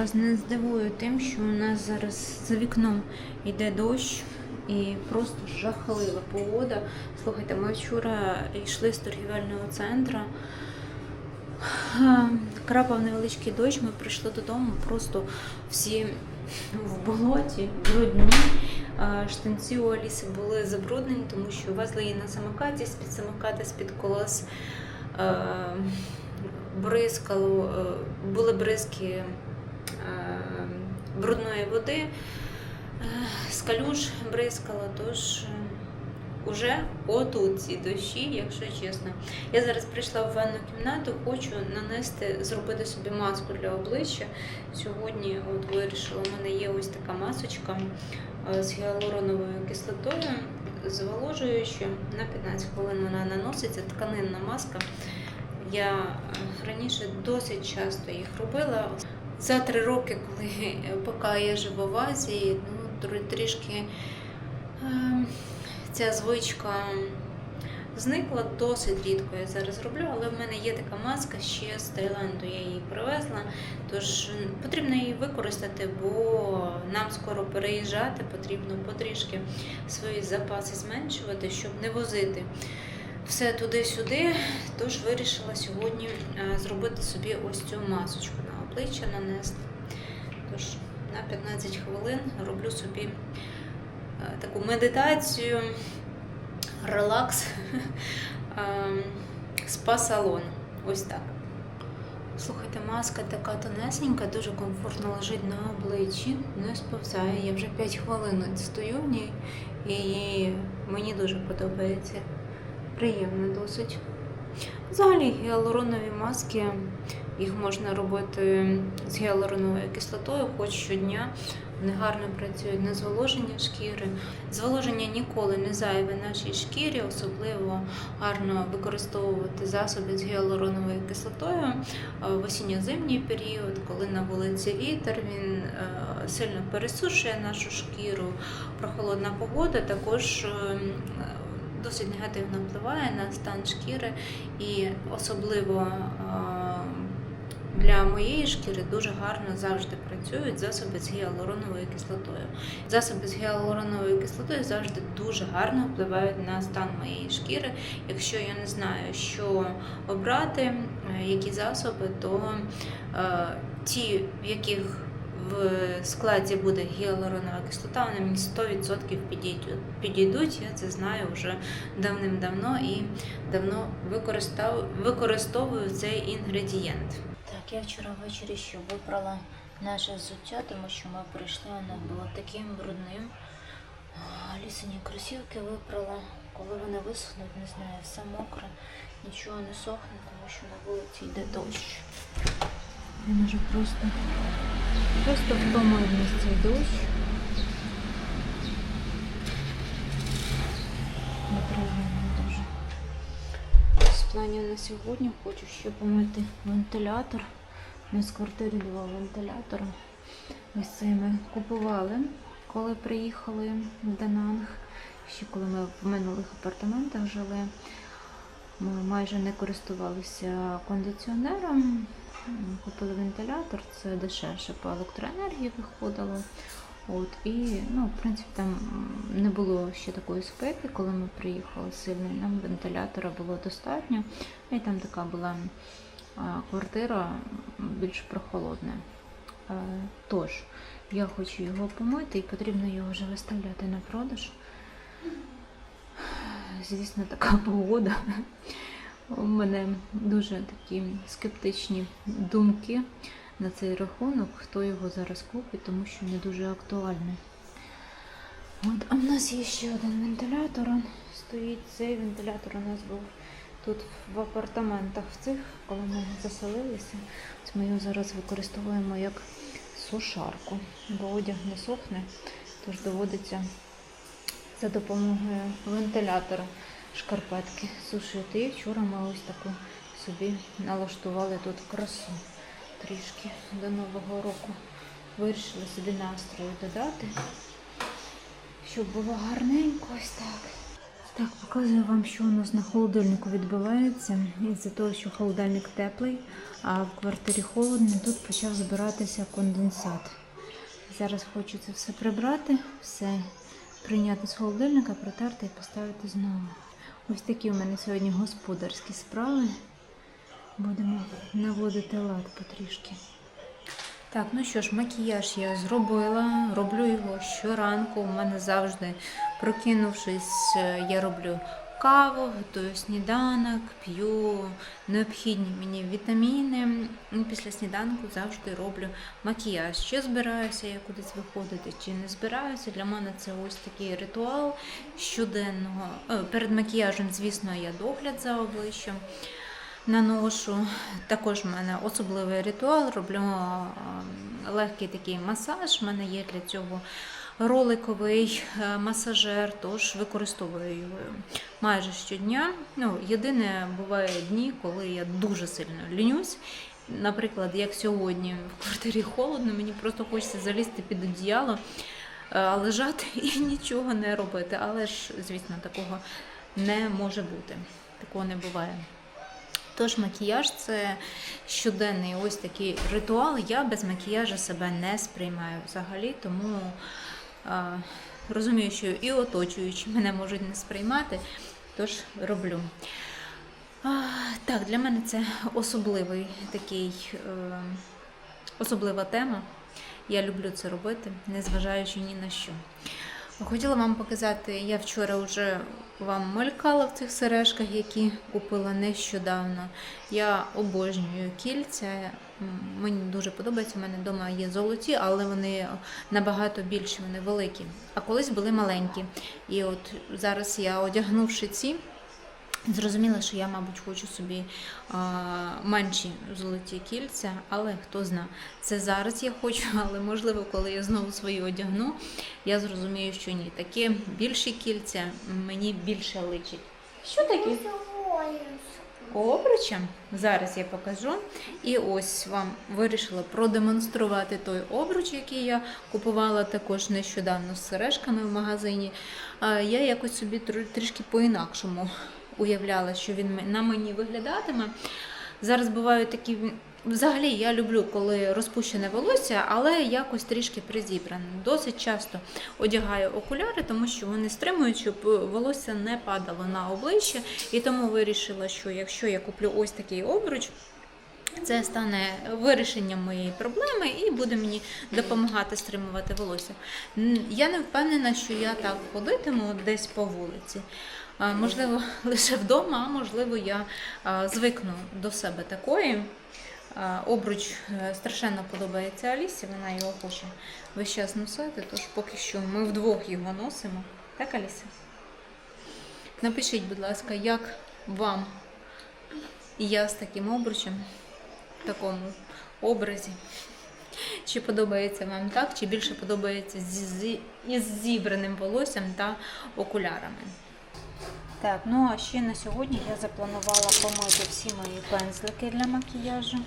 Вас не здивую тим, що у нас зараз за вікном йде дощ і просто жахлива погода. Слухайте, ми вчора йшли з торгівельного центру. Крапав невеличкий дощ, ми прийшли додому, просто всі в болоті, брудні. Штанці у Аліси були забруднені, тому що везли її на самокаті, з-під самоката, з-під колес. е, Бризкало, е, були бризки брудної води, е, з калюж бризкало, тож е, уже отут ці дощі, якщо чесно. Я зараз прийшла в ванну кімнату, хочу нанести, зробити собі маску для обличчя. Сьогодні от вирішила, у мене є ось така масочка е, з гіалуроновою кислотою, зволожуюча. На 15 хвилин вона наноситься, тканинна маска. Я е, раніше досить часто їх робила. За три роки, коли е, поки я живу в Азії, ну трішки е, ця звичка зникла досить рідко. Я зараз роблю, але в мене є така маска ще з Таїланду. Я її привезла. Тож потрібно її використати, бо нам скоро переїжджати, потрібно потрішки свої запаси зменшувати, щоб не возити все туди-сюди. Тож вирішила сьогодні е, зробити собі ось цю масочку обличчя нанести. Тож на 15 хвилин роблю собі е, таку медитацію, релакс, ем, спа-салон. Ось так. Слухайте, маска така тонесенька, дуже комфортно лежить на обличчі, не сповзає. Я вже 5 хвилин стою в ній і мені дуже подобається. Приємно досить. Взагалі гіалуронові маски, їх можна робити з гіалуроновою кислотою хоч щодня. Вони гарно працюють на зволоження шкіри. Зволоження ніколи не зайве нашій шкірі, особливо гарно використовувати засоби з гіалуроновою кислотою в осінньо-зимній період, коли на вулиці вітер, він е, сильно пересушує нашу шкіру. Прохолодна погода також е, досить негативно впливає на стан шкіри і особливо е, для моєї шкіри дуже гарно завжди працюють засоби з гіалуроновою кислотою. Засоби з гіалуроновою кислотою завжди дуже гарно впливають на стан моєї шкіри. Якщо я не знаю, що обрати, е, які засоби, то е, ті, в яких в складі буде гіалуронова кислота, вони мені 100% підійдуть. Я це знаю вже давним-давно і давно використовую цей інгредієнт. Я вчора ввечері ще випрала наше взуття, тому що ми прийшли, воно було таким брудним. Лісені кросівки випрала. Коли вони висохнуть, не знаю, все мокре, нічого не сохне, тому що на вулиці йде дощ. Він уже просто, просто втомив цей дощ. Неприємно дуже. З планів на сьогодні хочу ще помити вентилятор. У нас в квартирі два вентилятора. Ось це ми купували, коли приїхали в Дананг. Ще коли ми в минулих апартаментах жили. Ми майже не користувалися кондиціонером. Купили вентилятор, це дешевше по електроенергії виходило. От, і, ну, в принципі, там не було ще такої спеки, коли ми приїхали сильної. Нам вентилятора було достатньо. І там така була квартира більш прохолодна. Е, Тож, я хочу його помити і потрібно його вже виставляти на продаж. Звісно, така погода. У мене дуже такі скептичні думки на цей рахунок, хто його зараз купить, тому що не дуже актуальний. От, а в нас є ще один вентилятор. Стоїть цей вентилятор у нас був тут в апартаментах в цих, коли ми заселилися. Ось ми його зараз використовуємо як сушарку, бо одяг не сохне, тож доводиться за допомогою вентилятора шкарпетки сушити. І вчора ми ось таку собі налаштували тут красу трішки до Нового року. Вирішили собі настрою додати, щоб було гарненько ось так. Так, показую вам, що у нас на холодильнику відбувається. Із-за того, що холодильник теплий, а в квартирі холодно, тут почав збиратися конденсат. Зараз хочу це все прибрати, все прийняти з холодильника, протерти і поставити знову. Ось такі у мене сьогодні господарські справи. Будемо наводити лад потрішки. Так, ну що ж, макіяж я зробила, роблю його щоранку. У мене завжди, прокинувшись, е, я роблю каву, готую сніданок, п'ю необхідні мені вітаміни. Після сніданку завжди роблю макіяж. Чи збираюся я кудись виходити, чи не збираюся. Для мене це ось такий ритуал щоденного. Е, Перед макіяжем, звісно, я догляд за обличчям наношу. Також в мене особливий ритуал, роблю е, легкий такий масаж. У мене є для цього роликовий е, масажер, тож використовую його майже щодня. Ну, єдине, буває дні, коли я дуже сильно лінюсь. Наприклад, як сьогодні в квартирі холодно, мені просто хочеться залізти під одіяло, е, лежати і нічого не робити. Але ж, звісно, такого не може бути. Такого не буває. Тож макіяж це щоденний ось такий ритуал. Я без макіяжу себе не сприймаю взагалі, тому розумію, що і оточуючі мене можуть не сприймати, тож роблю. Так, для мене це особливий такий, е, особлива тема. Я люблю це робити, незважаючи ні на що. Хотіла вам показати, я вчора вже вам малькала в цих сережках, які купила нещодавно. Я обожнюю кільця. Мені дуже подобається. У мене вдома є золоті, але вони набагато більші, вони великі. А колись були маленькі. І от зараз я одягнувши ці. Зрозуміла, що я, мабуть, хочу собі а, менші золоті кільця, але хто зна. Це зараз я хочу, але можливо, коли я знову свої одягну, я зрозумію, що ні. Такі більші кільця мені більше личить. Що таке? Обручем. Зараз я покажу. І ось вам вирішила продемонструвати той обруч, який я купувала також нещодавно з сережками в магазині. Я якось собі тр- трішки по-інакшому уявляла, що він на мені виглядатиме. Зараз бувають такі. Взагалі я люблю, коли розпущене волосся, але якось трішки призібране. Досить часто одягаю окуляри, тому що вони стримують, щоб волосся не падало на обличчя. І тому вирішила, що якщо я куплю ось такий обруч, це стане вирішенням моєї проблеми і буде мені допомагати стримувати волосся. Я не впевнена, що я так ходитиму десь по вулиці. Можливо, лише вдома, а можливо, я звикну до себе такої. Обруч е, страшенно подобається Алісі, вона його хоче весь час носити, тож поки що ми вдвох його носимо. Так, Аліся? Напишіть, будь ласка, як вам я з таким обручем, такому образі. Чи подобається вам так, чи більше подобається зі- із зібраним волоссям та окулярами. Так, ну а ще на сьогодні я запланувала помити всі мої пензлики для макіяжу.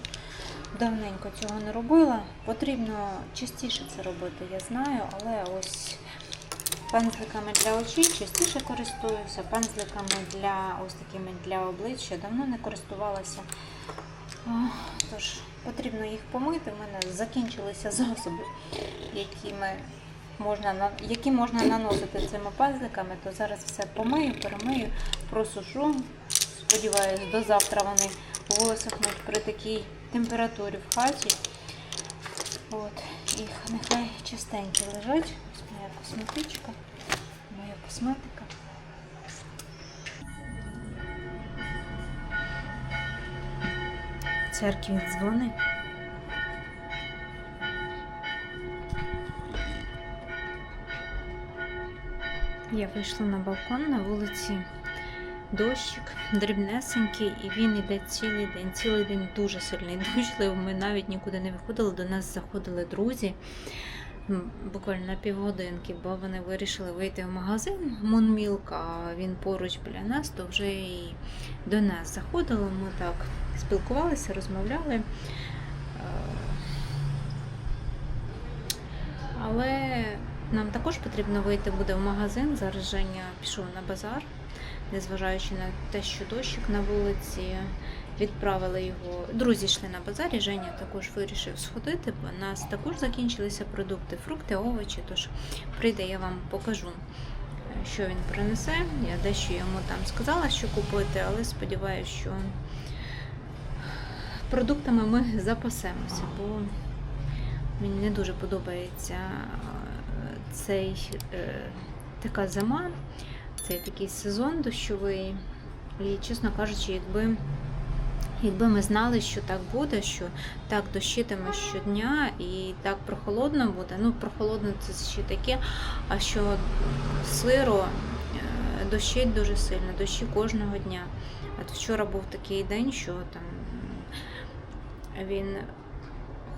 Давненько цього не робила. Потрібно частіше це робити, я знаю, але ось пензликами для очей частіше користуюся, пензликами для ось такими для обличчя давно не користувалася. Тож потрібно їх помити. У мене закінчилися засоби, якими можна, які можна наносити цими пензликами, то зараз все помию, перемию, просушу. Сподіваюсь, до завтра вони висохнуть при такій температурі в хаті. От, і нехай чистенькі лежать. Ось моя косметичка, моя косметика. Церкві дзвони. Я вийшла на балкон на вулиці. Дощик дрібнесенький, і він іде цілий день. Цілий день дуже сильний дощ. Ми навіть нікуди не виходили. До нас заходили друзі буквально на півгодинки, бо вони вирішили вийти в магазин Мунмілк, а він поруч біля нас, то вже і до нас заходили. Ми так спілкувалися, розмовляли. Е, Але нам також потрібно вийти буде в магазин. Зараз Женя пішов на базар. незважаючи на те, що дощик на вулиці, відправили його. Друзі йшли на базарі. Женя також вирішив сходити, бо у нас також закінчилися продукти, фрукти, овочі. Тож прийде, я вам покажу, е, що він принесе. Я дещо йому там сказала, що купити, але сподіваюся, що продуктами ми запасемося, бо мені не дуже подобається е, цей е, така зима, цей такий сезон дощовий. І, чесно кажучи, якби, якби ми знали, що так буде, що так дощитиме щодня і так прохолодно буде. Ну, прохолодно це ще таке, а що сиро е, дощить дуже сильно, дощі кожного дня. От вчора був такий день, що там він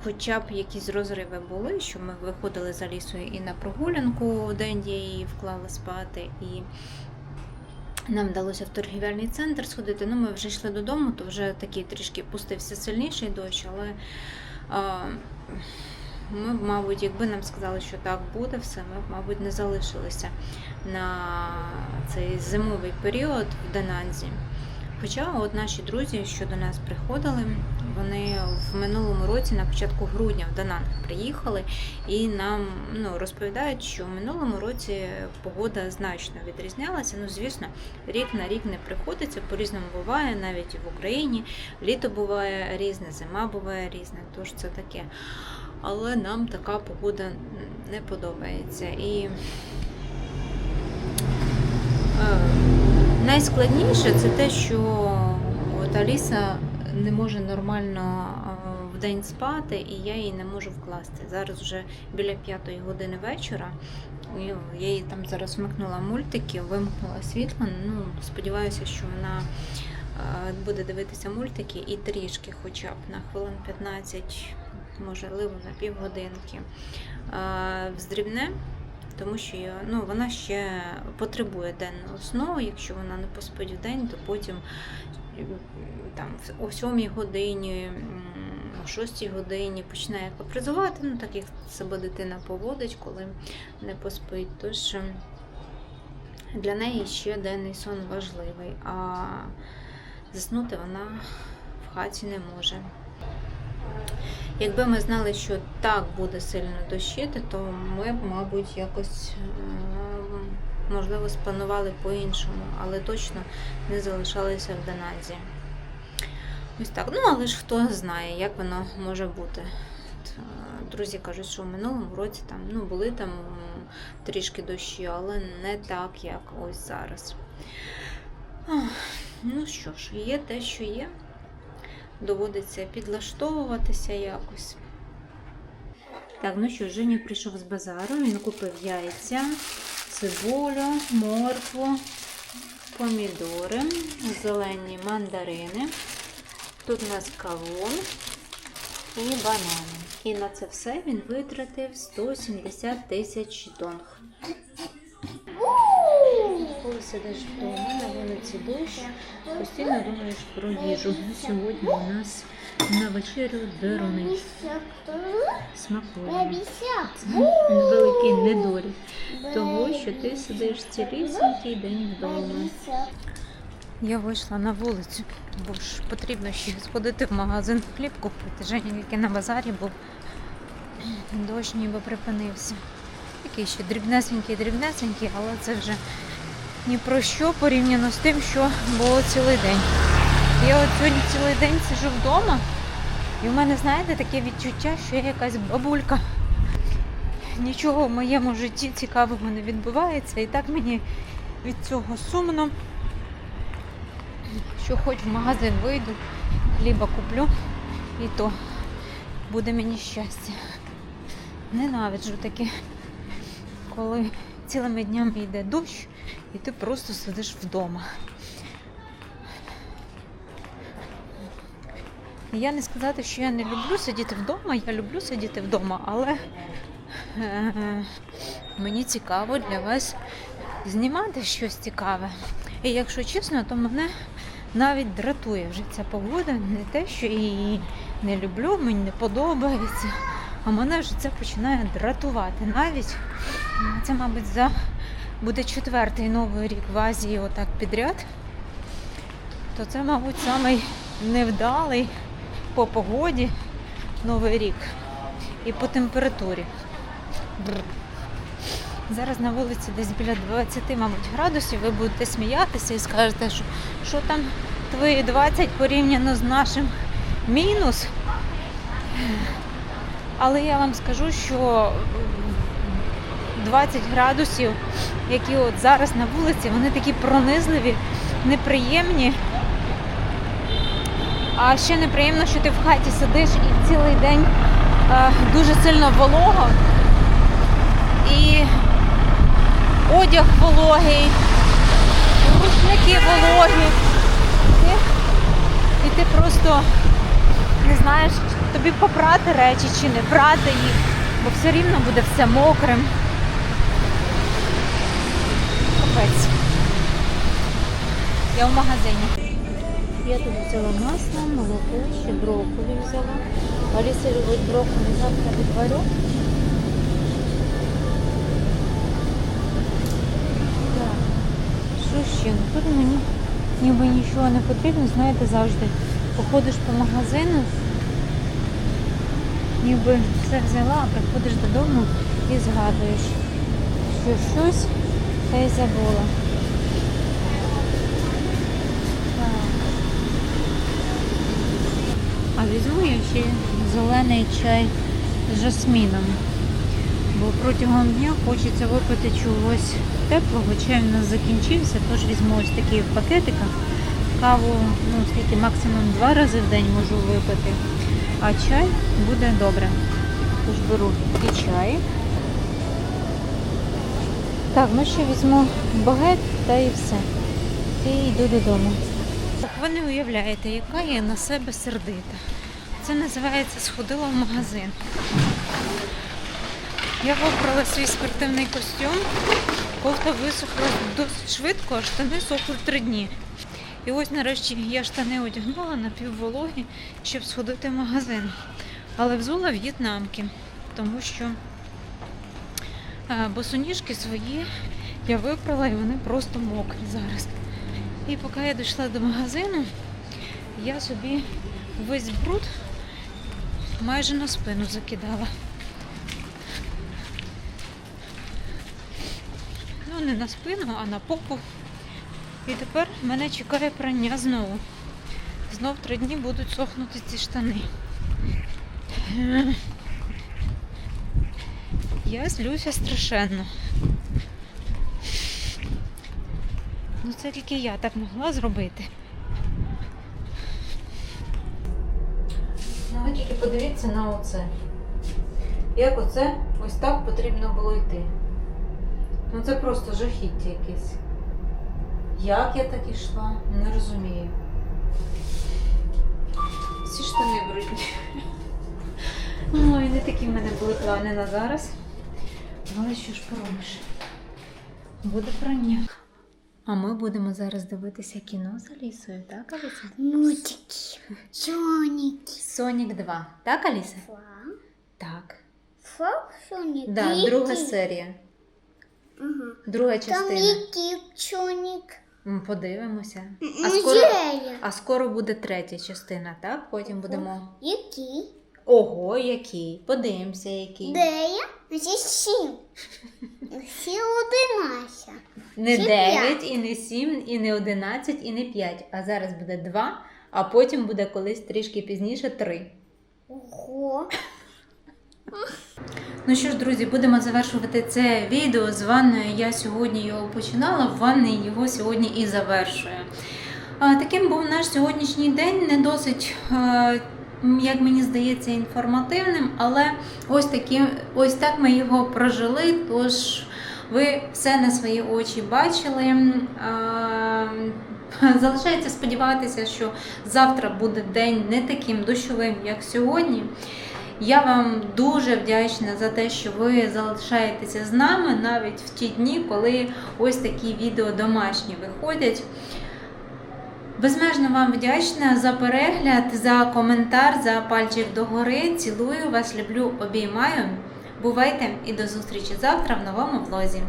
хоча б якісь розриви були, що ми виходили за лісу і на прогулянку день я її вклала спати, і нам вдалося в торгівельний центр сходити. Ну, ми вже йшли додому, то вже такий трішки пустився сильніший дощ, але а, ми б, мабуть, якби нам сказали, що так буде все, ми б, мабуть, не залишилися на цей зимовий період в Дананзі. Хоча от наші друзі, що до нас приходили, вони в минулому році, на початку грудня, в Дананг приїхали і нам ну, розповідають, що в минулому році погода значно відрізнялася. Ну, звісно, рік на рік не приходиться, по-різному буває, навіть в Україні. Літо буває різне, зима буває різне, тож це таке. Але нам така погода не подобається. І е, Найскладніше це те, що от Аліса не може нормально в день спати, і я її не можу вкласти. Зараз вже біля п'ятої години вечора. Я їй там зараз вмикнула мультики, вимкнула світло. Ну, сподіваюся, що вона буде дивитися мультики і трішки, хоча б на хвилин 15, можливо, на півгодинки. Вздрібне тому що ну, вона ще потребує денного сну. Якщо вона не поспить в день, то потім там, о 7 годині, о 6 годині починає капризувати, ну так як себе дитина поводить, коли не поспить. Тож для неї ще денний сон важливий, а заснути вона в хаті не може. Якби ми знали, що так буде сильно дощити, то ми б, мабуть, якось е, можливо спланували по-іншому, але точно не залишалися в Даназі. Ось так. Ну, але ж хто знає, як воно може бути. Е, Друзі кажуть, що в минулому році там ну, були там трішки дощі, але не так, як ось зараз. Ну що ж, є те, що є доводиться підлаштовуватися якось. Так, ну що, Женя прийшов з базару, він купив яйця, цибулю, моркву, помідори, зелені мандарини. Тут у нас кавун і банани. І на це все він витратив 170 тисяч донг. Коли сидиш вдома, на вулиці дощ, постійно думаєш про їжу. Сьогодні у нас на вечерю деруни смакує. Це великий недолік того, що ти сидиш цілісінький день вдома. Я вийшла на вулицю, бо ж потрібно ще сходити в магазин хліб купити. Женя, який на базарі був, дощ ніби припинився. Такий ще дрібнесенький, дрібнесенький, але це вже ні про що порівняно з тим, що було цілий день. Я от сьогодні цілий день сиджу вдома, і в мене, знаєте, таке відчуття, що я якась бабулька. Нічого в моєму житті цікавого не відбувається, і так мені від цього сумно, що хоч в магазин вийду, хліба куплю, і то буде мені щастя. Ненавиджу таке, коли цілими днями йде дощ, і ти просто сидиш вдома. Я не сказати, що я не люблю сидіти вдома, я люблю сидіти вдома, але мені цікаво для вас знімати щось цікаве. І якщо чесно, то мене навіть дратує вже ця погода. Не те, що її не люблю, мені не подобається, а мене вже це починає дратувати. Навіть це, мабуть, за буде четвертий новий рік в Азії отак підряд, то це, мабуть, самий невдалий по погоді новий рік і по температурі. Зараз на вулиці десь біля 20, мабуть, градусів. Ви будете сміятися і скажете, що, що там твої 20 порівняно з нашим мінус. Але я вам скажу, що 20 градусів, які от зараз на вулиці, вони такі пронизливі, неприємні. А ще неприємно, що ти в хаті сидиш і цілий день е, дуже сильно волого. І одяг вологий, рушники вологі. Ти, і ти просто не знаєш, тобі попрати речі чи не прати їх, бо все рівно буде все мокрим. Я в магазині. Я тут взяла масло, молоко, ще брокколі взяла. Аліса любить брокколі, завтра відварю. Тут мені ніби нічого не потрібно, знаєте, завжди походиш по магазину, ніби все взяла, а приходиш додому і згадуєш, що щось та й забула. А візьму я ще зелений чай з жасміном. Бо протягом дня хочеться випити чогось теплого. Чай у нас закінчився, тож візьму ось такий в пакетиках. Каву, ну скільки максимум два рази в день можу випити. А чай буде добре. Тож беру і чай. Так, ну ще візьму багет та і все. І йду додому. Так, ви не уявляєте, яка я на себе сердита. Це називається сходила в магазин. Я вибрала свій спортивний костюм. Кофта висохла досить швидко, а штани сохли три дні. І ось нарешті я штани одягнула напіввологі, щоб сходити в магазин. Але взула в'єтнамки, тому що е, босоніжки свої я випрала і вони просто мокрі зараз. І поки я дійшла до магазину, я собі весь бруд майже на спину закидала. Ну, не на спину, а на попу. І тепер мене чекає прання знову. Знов три дні будуть сохнути ці штани. Я злюся страшенно. Ну це тільки я так могла зробити. Ну ви тільки подивіться на оце. Як оце ось так потрібно було йти. Ну це просто жахіття якесь. Як я так ішла, не розумію. Всі штани брудні. Ой, не такі в мене були плани на зараз. Але що ж поробиш? Буде прання. А ми будемо зараз дивитися кіно з Алісою, так, Аліса? Мультики. Соники. Сонік 2. Так, Аліса? Фа. Так. Фа, Соник. Да, друга серія. Ага. Друга Там частина. який Соник. М, Подивимося. А скоро, а скоро буде третя частина, так? Потім будемо. Який? Ого, який? Подивимося, який. Де я? Сім. Всі одинадцять. Не Чи 9, і не 7, і не 11, і не 5. А зараз буде 2, а потім буде колись трішки пізніше 3. Ого. Ну що ж, друзі, будемо завершувати це відео з ванною. Я сьогодні його починала, в ванні його сьогодні і завершую. Таким був наш сьогоднішній день, не досить, як мені здається, інформативним, але ось, такі, ось так ми його прожили. Тож ви все на свої очі бачили. Залишається сподіватися, що завтра буде день не таким дощовим, як сьогодні. Я вам дуже вдячна за те, що ви залишаєтеся з нами навіть в ті дні, коли ось такі відео домашні виходять. Безмежно вам вдячна за перегляд, за коментар, за пальчик догори. Цілую вас, люблю, обіймаю. Бувайте і до зустрічі завтра в новому влозі.